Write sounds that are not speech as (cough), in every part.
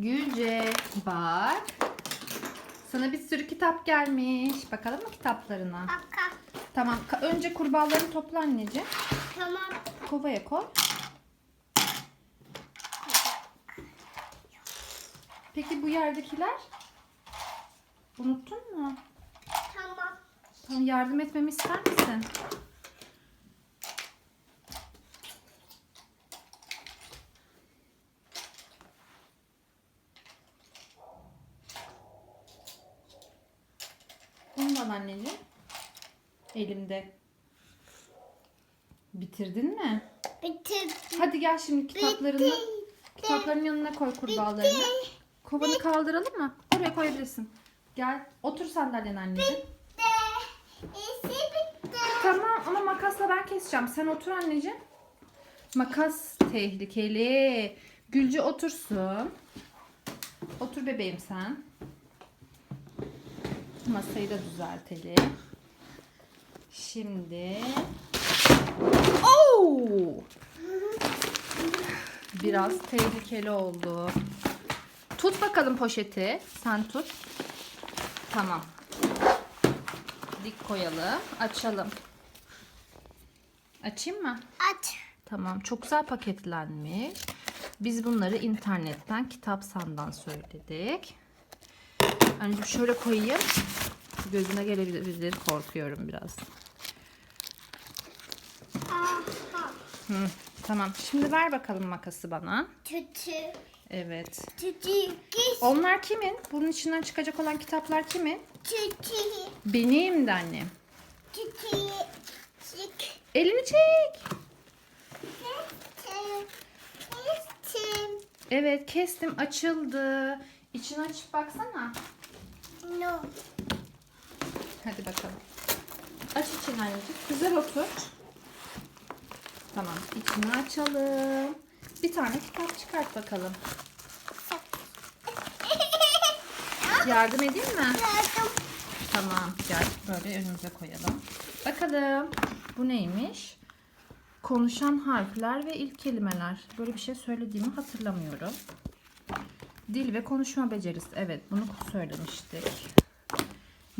Gülce bak. Sana bir sürü kitap gelmiş. Bakalım mı kitaplarına? Aka. Tamam. Önce kurbağalarını topla anneciğim. Tamam. Kovaya koy. Peki bu yerdekiler? Unuttun mu? Tamam. Tamam yardım etmemi ister misin? Bana anneciğim. Elimde. Bitirdin mi? Bitirdim. Hadi gel şimdi kitaplarını kitapların yanına koy kurbağalarını. Kovanı kaldıralım mı? Oraya koyabilirsin. Gel otur sandalyen anneciğim. Tamam ama makasla ben keseceğim. Sen otur anneciğim. Makas tehlikeli. Gülce otursun. Otur bebeğim sen. Masayı da düzeltelim. Şimdi. Oo! Biraz tehlikeli oldu. Tut bakalım poşeti. Sen tut. Tamam. Dik koyalım. Açalım. Açayım mı? Aç. Tamam. Çok güzel paketlenmiş. Biz bunları internetten, kitap sandan söyledik. Anneciğim şöyle koyayım. Gözüne gelebilir. Korkuyorum biraz. Aha. Hı, tamam. Şimdi ver bakalım makası bana. Tütü. Evet. Tütü. Onlar kimin? Bunun içinden çıkacak olan kitaplar kimin? Tütü. Benim de annem. Tütü. Çık. Elini çek. Kestim. Kestim. Evet kestim açıldı. İçini açıp baksana. Hadi bakalım. Aç içini anneciğim. Güzel otur. Tamam. içini açalım. Bir tane kitap çıkart bakalım. Yardım edeyim mi? Yardım. Tamam. Gel böyle önümüze koyalım. Bakalım. Bu neymiş? Konuşan harfler ve ilk kelimeler. Böyle bir şey söylediğimi hatırlamıyorum. Dil ve konuşma becerisi. Evet bunu söylemiştik.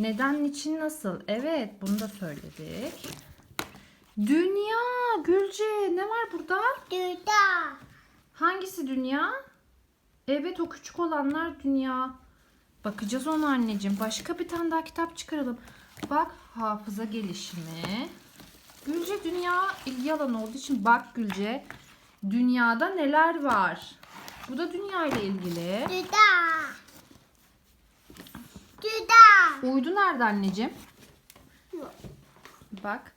Neden, niçin, nasıl? Evet bunu da söyledik. Dünya. Gülce ne var burada? Duda. Hangisi dünya? Evet o küçük olanlar dünya. Bakacağız ona anneciğim. Başka bir tane daha kitap çıkaralım. Bak hafıza gelişimi. Gülce dünya ilgi alanı olduğu için bak Gülce. Dünyada neler var? Bu da dünya ile ilgili. Duda. Duda. Uydu nerede anneciğim? Bak.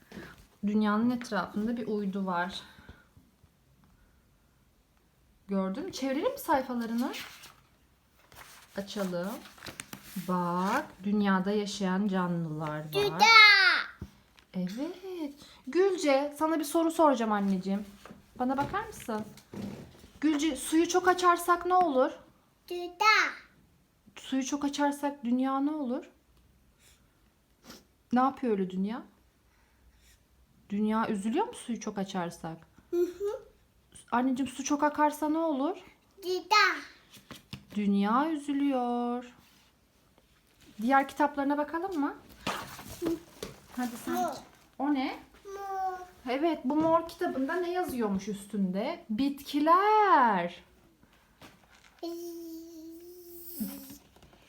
Dünyanın etrafında bir uydu var. Gördün mü? Çevirelim mi sayfalarını? Açalım. Bak. Dünyada yaşayan canlılar var. Duda. Evet. Gülce sana bir soru soracağım anneciğim. Bana bakar mısın? Gülce suyu çok açarsak ne olur? Duda. Suyu çok açarsak dünya ne olur? Ne yapıyor öyle dünya? Dünya üzülüyor mu suyu çok açarsak? Hı hı. Anneciğim su çok akarsa ne olur? Duda. Dünya üzülüyor. Diğer kitaplarına bakalım mı? Hadi sen. Mor. O ne? Mu. Evet bu mor kitabında ne yazıyormuş üstünde? Bitkiler.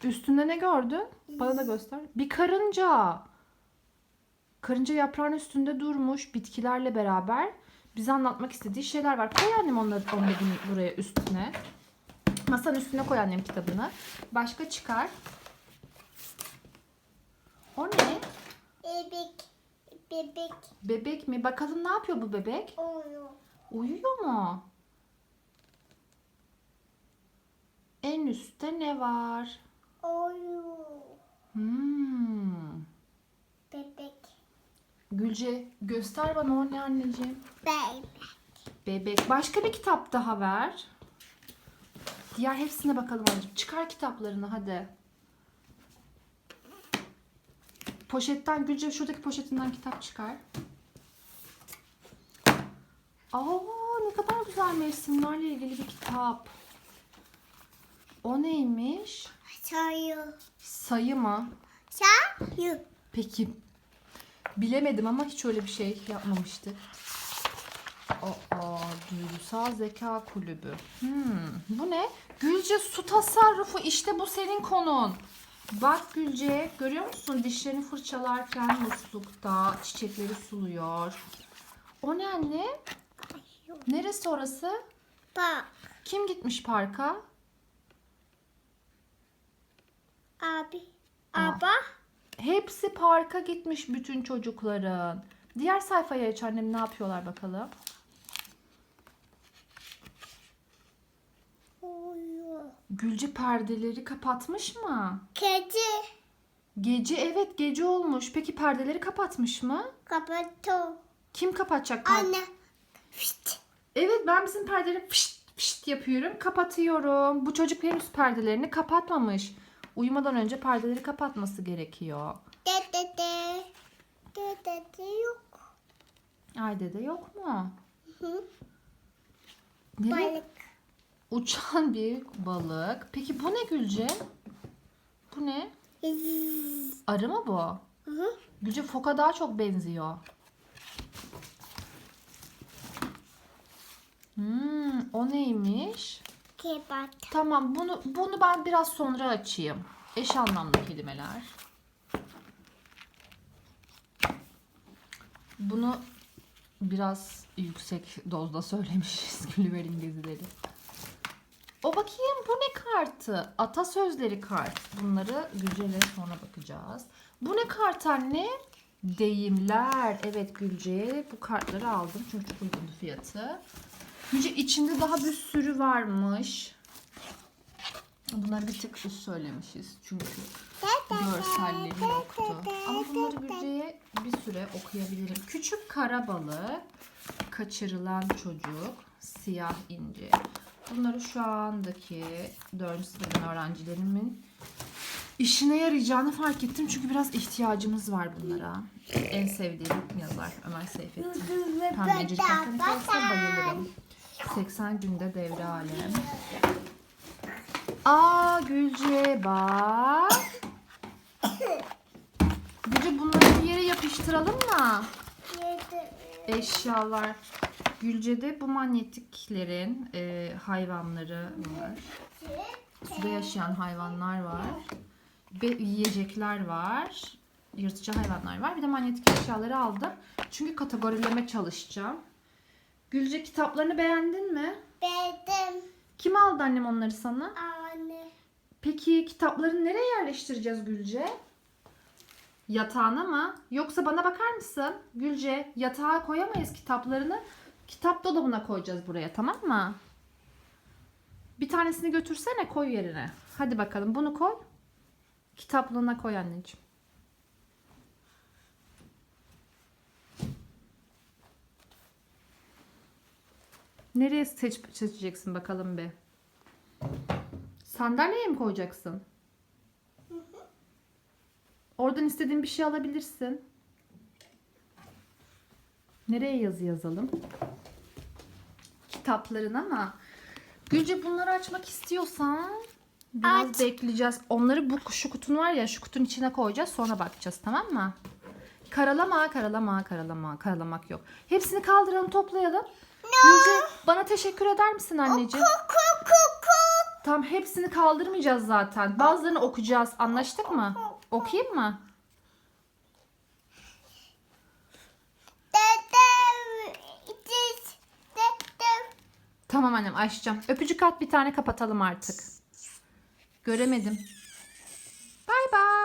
Üstünde ne gördün? Bana da göster. Bir karınca. Karınca yaprağın üstünde durmuş bitkilerle beraber bize anlatmak istediği şeyler var. Koy annem onları, onları buraya üstüne. Masanın üstüne koy annem kitabını. Başka çıkar. O ne? Bebek. Bebek. Bebek mi? Bakalım ne yapıyor bu bebek? Onu. Uyuyor mu? En üstte ne var? Onu. Hmm. Bebek. Gülce göster bana o ne anneciğim? Bebek. Bebek. Başka bir kitap daha ver. Diğer hepsine bakalım anneciğim. Çıkar kitaplarını hadi. Poşetten Gülce şuradaki poşetinden kitap çıkar. Aa ne kadar güzel mevsimlerle ilgili bir kitap. O neymiş? Sayı. Sayı mı? Sayı. Peki bilemedim ama hiç öyle bir şey yapmamıştık. Aa, duygusal zeka kulübü. Hmm, bu ne? Gülce su tasarrufu işte bu senin konun. Bak Gülce görüyor musun dişlerini fırçalarken muslukta çiçekleri suluyor. O ne anne? Neresi orası? Bak. Kim gitmiş parka? Abi. Aa. Aba. Hepsi parka gitmiş bütün çocukların. Diğer sayfayı aç annem ne yapıyorlar bakalım. Gülce perdeleri kapatmış mı? Kedi. Gece evet gece olmuş. Peki perdeleri kapatmış mı? Kapattı. Kim kapatacak per- Anne. Fişt. Evet ben bizim perdeleri fışt fışt yapıyorum. Kapatıyorum. Bu çocuk henüz perdelerini kapatmamış. Uyumadan önce perdeleri kapatması gerekiyor. De de de. De yok. Ay dede yok mu? Hı. Nereye? Balık. Uçan bir balık. Peki bu ne Gülce? Bu ne? Arı mı bu? Hı hı. Gülce foka daha çok benziyor. Hmm, o neymiş? Kebat. Tamam bunu bunu ben biraz sonra açayım. Eş anlamlı kelimeler. Bunu biraz yüksek dozda söylemişiz (laughs) Gülver'in gezileri. O bakayım bu ne kartı? Atasözleri kart. Bunları Gülce'yle sonra bakacağız. Bu ne kart anne? Deyimler. Evet Gülce bu kartları aldım çünkü çok uygundu fiyatı. Gülce içinde daha bir sürü varmış. Bunları bir tık üst söylemişiz çünkü görselleri yoktu. Ama bunları Gülce'ye bir süre okuyabilirim. Küçük kara balık, kaçırılan çocuk, siyah inci. Bunları şu andaki 4. sınıfın öğrencilerimin işine yarayacağını fark ettim. Çünkü biraz ihtiyacımız var bunlara. En sevdiğim yazar Ömer Seyfettin. Pembecilik Akdeniz bayılırım. 80 günde devre alem. Aa Gülce bak. Gülce bunları bir yere yapıştıralım mı? Eşyalar. Gülce'de bu manyetiklerin e, hayvanları var. Suda yaşayan hayvanlar var. Ve yiyecekler var. Yırtıcı hayvanlar var. Bir de manyetik eşyaları aldım. Çünkü kategorileme çalışacağım. Gülce kitaplarını beğendin mi? Bedim. Kim aldı annem onları sana? Anne. Peki kitapları nereye yerleştireceğiz Gülce? Yatağına mı? Yoksa bana bakar mısın? Gülce yatağa koyamayız kitaplarını. Kitap dolabına koyacağız buraya tamam mı? Bir tanesini götürsene koy yerine. Hadi bakalım bunu koy. Kitaplığına koy anneciğim. Nereye seç seçeceksin bakalım bir. Sandalyeye mi koyacaksın? Oradan istediğin bir şey alabilirsin. Nereye yazı yazalım? Kitapların ama Gülce bunları açmak istiyorsan biraz Aç. bekleyeceğiz. Onları bu şu kutun var ya şu kutunun içine koyacağız sonra bakacağız tamam mı? Karalama, karalama, karalama, karalamak yok. Hepsini kaldıralım, toplayalım. Gülce bana teşekkür eder misin anneciğim? Tam hepsini kaldırmayacağız zaten. Bazılarını okuyacağız. Anlaştık mı? Okuyayım mı? Tamam annem açacağım. Öpücük at bir tane kapatalım artık. Göremedim. Bay bay.